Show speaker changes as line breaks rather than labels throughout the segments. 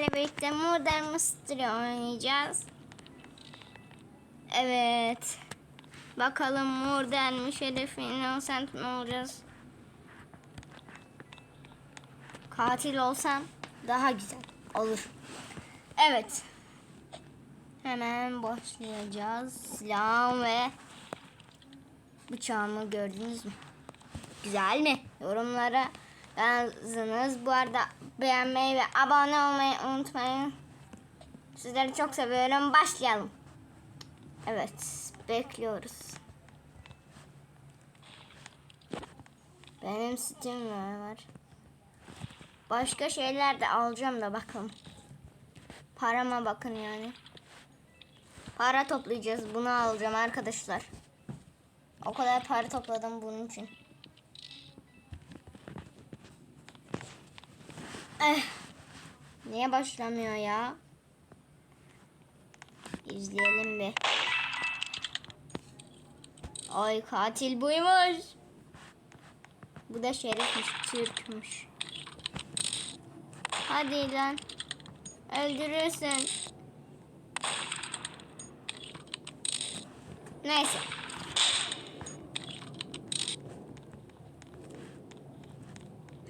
sizlerle birlikte Murder Mystery oynayacağız. Evet. Bakalım Murder mi, Şerif mi, Innocent mi olacağız? Katil olsam daha güzel olur. Evet. Hemen başlayacağız. Silahım ve bıçağımı gördünüz mü? Güzel mi? Yorumlara yazınız. Bu arada beğenmeyi ve abone olmayı unutmayın. Sizleri çok seviyorum. Başlayalım. Evet. Bekliyoruz. Benim Steam var. Başka şeyler de alacağım da bakın. Parama bakın yani. Para toplayacağız. Bunu alacağım arkadaşlar. O kadar para topladım bunun için. Eh. Niye başlamıyor ya? İzleyelim bir. Ay katil buymuş. Bu da şerifmiş, Türkmüş. Hadi lan. Öldürürsün. Neyse.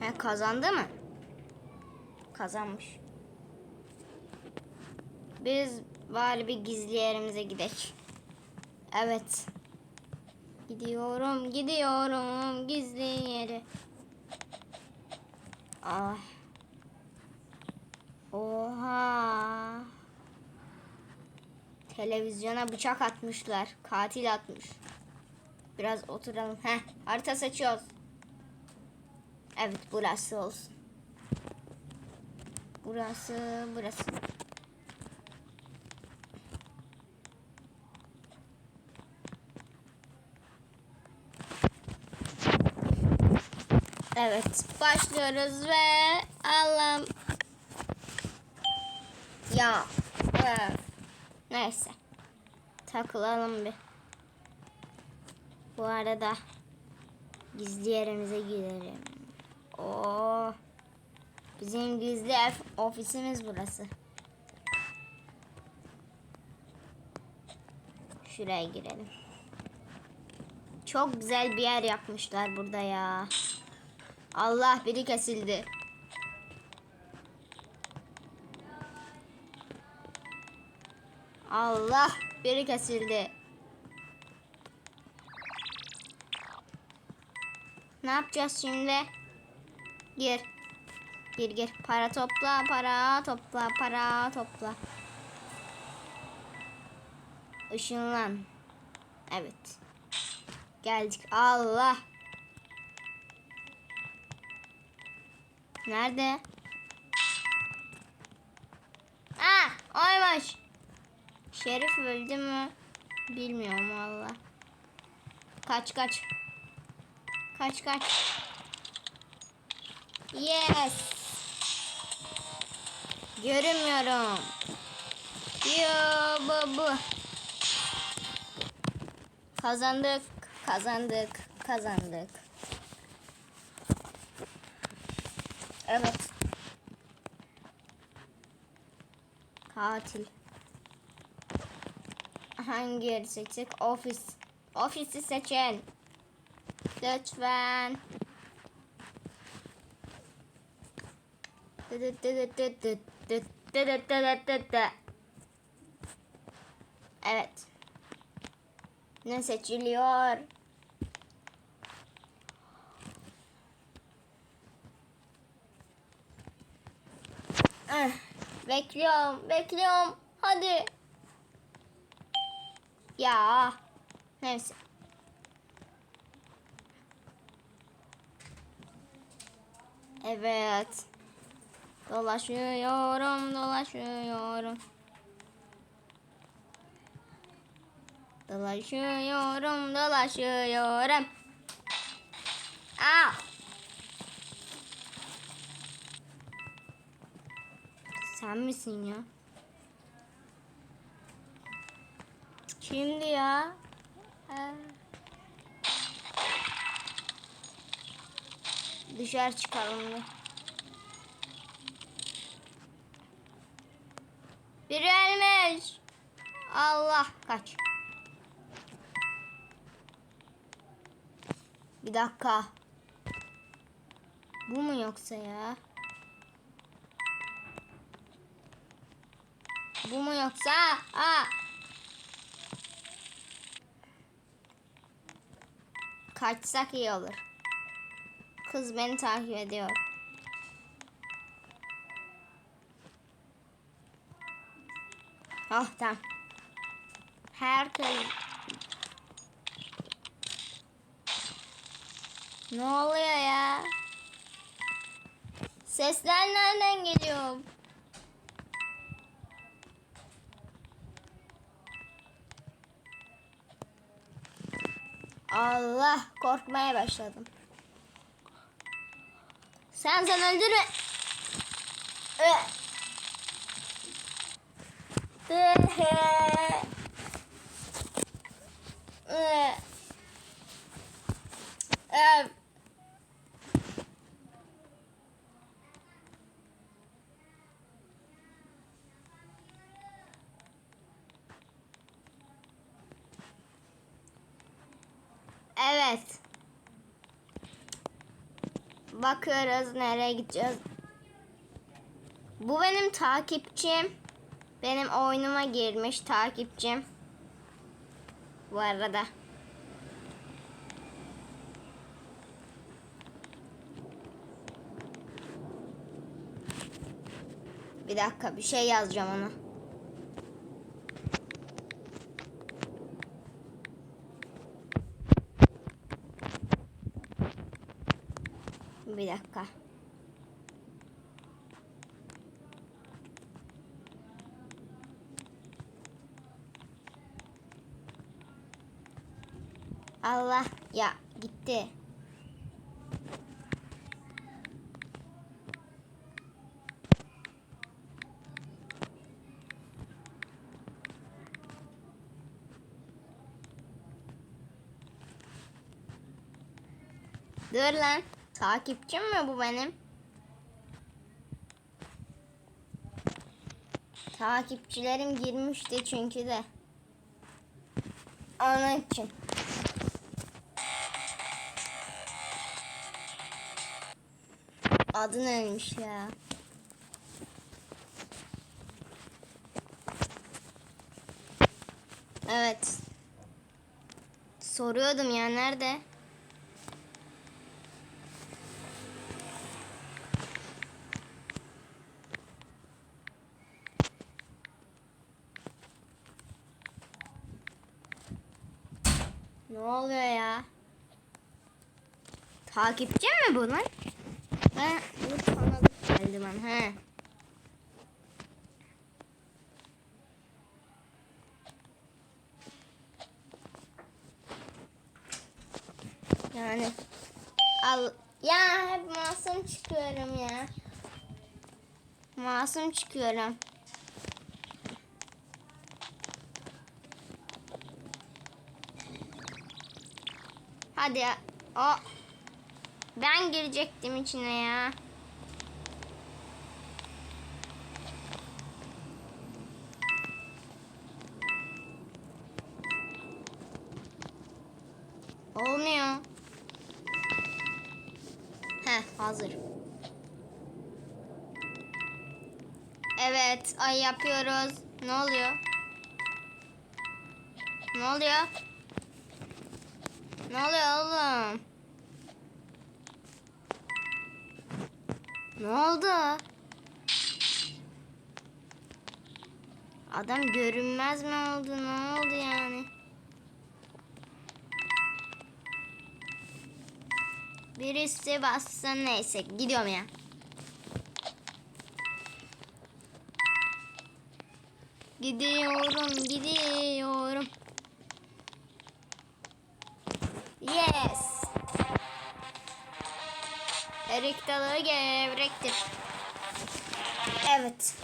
Ha kazandı mı? Kazanmış. Biz bari bir gizli yerimize gidelim. Evet. Gidiyorum, gidiyorum gizli yere. Ah. Oha. Televizyona bıçak atmışlar. Katil atmış. Biraz oturalım. Heh, harita seçiyoruz. Evet, burası olsun. Burası, burası. Evet, başlıyoruz ve Allah'ım. Ya, neyse. Takılalım bir. Bu arada gizli yerimize gidelim. Oo. Bizim gizli ofisimiz burası. Şuraya girelim. Çok güzel bir yer yapmışlar burada ya. Allah biri kesildi. Allah biri kesildi. Ne yapacağız şimdi? Gir. Gir gir. Para topla, para topla, para topla. Işınlan. Evet. Geldik. Allah. Nerede? Ah, oymuş. Şerif öldü mü? Bilmiyorum valla. Kaç kaç. Kaç kaç. Yes. Görünmüyorum. Yo bu. Kazandık, kazandık, kazandık. Evet. Katil. Hangi yeri seçsek? Ofis. Ofisi seçin. Lütfen. Evet. Ne seçiliyor? Eh, bekliyorum, bekliyorum. Hadi. Ya. Neyse. Evet. Dolaşıyorum, dolaşıyorum. Dolaşıyorum, dolaşıyorum. Aa! Sen misin ya? Kimdi ya? Ha. Dışarı çıkalım Biri ölmüş. Allah kaç. Bir dakika. Bu mu yoksa ya? Bu mu yoksa? Aa. Kaçsak iyi olur. Kız beni takip ediyor. Oh tamam. Herkes... Ne oluyor ya? Sesler nereden geliyor? Allah korkmaya başladım. Sen sen öldürme. Ee. Evet. Bakıyoruz nereye gideceğiz. Bu benim takipçim. Benim oyunuma girmiş takipçim. Bu arada. Bir dakika bir şey yazacağım ona. Bir dakika. Allah ya gitti. Dur lan. Takipçim mi bu benim? Takipçilerim girmişti çünkü de. Onun için. Adın ölmüş ya. Evet. Soruyordum ya nerede? Ne oluyor ya? Takipçi mi bunlar? Ben bu tanıdık geldi bana. He. Yani al ya hep masum çıkıyorum ya. Masum çıkıyorum. Hadi ya. O ben girecektim içine ya. Olmuyor. Heh hazır. Evet ay yapıyoruz. Ne oluyor? Ne oluyor? Ne oluyor oğlum? Ne oldu? Adam görünmez mi oldu? Ne oldu yani? Birisi bassa neyse gidiyorum ya. Gidiyorum, gidiyorum. Erik dalı gevrektir. Evet.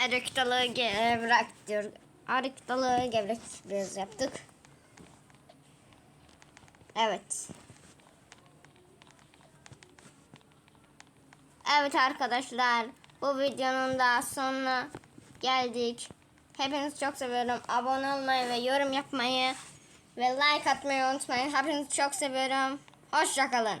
Erik dalı gevrektir. Erik dalı gevrektir biraz yaptık. Evet. Evet arkadaşlar. Bu videonun da sonuna geldik. Hepinizi çok seviyorum. Abone olmayı ve yorum yapmayı ve like atmayı unutmayın. Hepinizi çok seviyorum. Hoşçakalın.